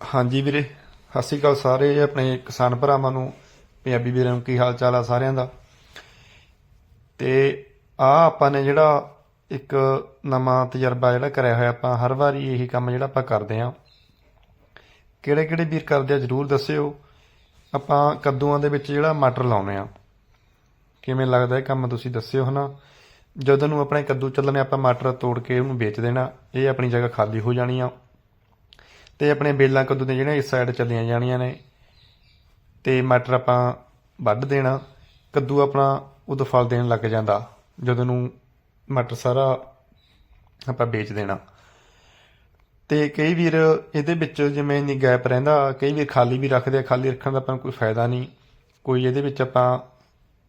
ਹਾਂਜੀ ਵੀਰੇ, ਸਤਿ ਸ਼੍ਰੀ ਅਕਾਲ ਸਾਰੇ ਆਪਣੇ ਕਿਸਾਨ ਭਰਾਵਾਂ ਨੂੰ, ਪੰਜਾਬੀ ਵੀਰਾਂ ਨੂੰ ਕੀ ਹਾਲ ਚਾਲ ਆ ਸਾਰਿਆਂ ਦਾ? ਤੇ ਆ ਆਪਾਂ ਨੇ ਜਿਹੜਾ ਇੱਕ ਨਵਾਂ ਤਜਰਬਾ ਜਿਹੜਾ ਕਰਿਆ ਹੋਇਆ, ਆਪਾਂ ਹਰ ਵਾਰੀ ਇਹੀ ਕੰਮ ਜਿਹੜਾ ਆਪਾਂ ਕਰਦੇ ਆ ਕਿਹੜੇ ਕਿਹੜੇ ਵੀਰ ਕਰਦੇ ਆ ਜਰੂਰ ਦੱਸਿਓ। ਆਪਾਂ ਕੱਦੂਆਂ ਦੇ ਵਿੱਚ ਜਿਹੜਾ ਮਟਰ ਲਾਉਨੇ ਆ ਕਿਵੇਂ ਲੱਗਦਾ ਇਹ ਕੰਮ ਤੁਸੀਂ ਦੱਸਿਓ ਹਨਾ? ਜਦੋਂ ਨੂੰ ਆਪਣੇ ਕੱਦੂ ਚੱਲਣੇ, ਆਪਾਂ ਮਟਰ ਤੋੜ ਕੇ ਉਹਨੂੰ ਵੇਚ ਦੇਣਾ, ਇਹ ਆਪਣੀ ਜਗ੍ਹਾ ਖਾਲੀ ਹੋ ਜਾਣੀ ਆ। ਤੇ ਆਪਣੇ ਬੇਲਾਂ ਕੱਦੂ ਦੇ ਜਿਹੜੇ ਇਸ ਸਾਈਡ ਚੱਲੀਆਂ ਜਾਣੀਆਂ ਨੇ, ਤੇ ਮਟਰ ਆਪਾਂ ਵੱਢ ਦੇਣਾ, ਕੱਦੂ ਆਪਣਾ ਉਦੋਂ ਫਲ ਦੇਣ ਲੱਗ ਜਾਂਦਾ, ਜਦੋਂ ਨੂੰ ਮਟਰ ਸਾਰਾ ਆਪਾਂ ਵੇਚ ਦੇਣਾ। ਤੇ ਕਈ ਵੀਰ ਇਹਦੇ ਵਿੱਚ ਜਿਵੇਂ ਨਹੀਂ ਗੈਪ ਰਹਿੰਦਾ, ਕਈ ਵੀਰ ਖਾਲੀ ਵੀ ਰੱਖਦੇ ਆ, ਖਾਲੀ ਰੱਖਣ ਦਾ ਆਪਾਂ ਨੂੰ ਕੋਈ ਫਾਇਦਾ ਨਹੀਂ। ਕੋਈ ਇਹਦੇ ਵਿੱਚ ਆਪਾਂ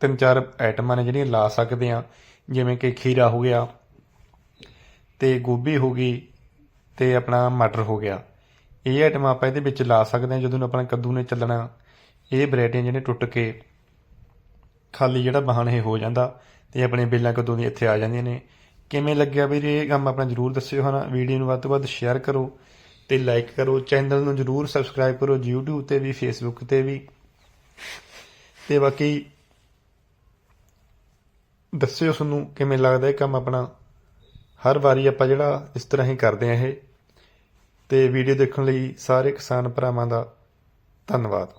ਤਿੰਨ ਚਾਰ ਆਈਟਮਾਂ ਨੇ ਜਿਹੜੀਆਂ ਲਾ ਸਕਦੇ ਆ, ਜਿਵੇਂ ਕਿ ਖੀਰਾ ਹੋ ਗਿਆ, ਤੇ ਗੋਭੀ ਹੋ ਗਈ, ਤੇ ਆਪਣਾ ਮਟਰ ਹੋ ਗਿਆ। ਇਹ ਆਈਟਮ ਆਪਾਂ ਇਹਦੇ ਵਿੱਚ ਲਾ ਸਕਦੇ ਹਾਂ ਜਦੋਂ ਆਪਣਾ ਕੱਦੂ ਨੇ ਚੱਲਣਾ। ਇਹ ਵੈਰਾਈਟੀਆਂ ਜਿਹੜੀਆਂ ਟੁੱਟ ਕੇ ਖਾਲੀ ਜਿਹੜਾ ਬਾਹਣ ਇਹ ਹੋ ਜਾਂਦਾ ਤੇ ਆਪਣੇ ਬੇਲਾਂ ਕੱਦੂ ਦੀਆਂ ਇੱਥੇ ਆ ਜਾਂਦੀਆਂ ਨੇ। ਕਿਵੇਂ ਲੱਗਿਆ ਵੀਰੇ ਇਹ ਕੰਮ ਆਪਣਾ ਜਰੂਰ ਦੱਸਿਓ ਹਨਾ। ਵੀਡੀਓ ਨੂੰ ਵੱਧ ਤੋਂ ਵੱਧ ਸ਼ੇਅਰ ਕਰੋ ਤੇ ਲਾਈਕ ਕਰੋ। ਚੈਨਲ ਨੂੰ ਜਰੂਰ ਸਬਸਕ੍ਰਾਈਬ ਕਰੋ। YouTube ਤੇ ਵੀ, Facebook ਤੇ ਵੀ। ਤੇ ਬਾਕੀ ਦੱਸਿਓ ਤੁਹਾਨੂੰ ਕਿਵੇਂ ਲੱਗਦਾ ਇਹ ਕੰਮ ਆਪਣਾ। ਹਰ ਵਾਰੀ ਆਪਾਂ ਜਿਹੜਾ ਇਸ ਤਰ੍ਹਾਂ ਹੀ ਕਰਦੇ ਆ ਇਹ। ਤੇ ਵੀਡੀਓ ਦੇਖਣ ਲਈ ਸਾਰੇ ਕਿਸਾਨ ਭਰਾਵਾਂ ਦਾ ਧੰਨਵਾਦ।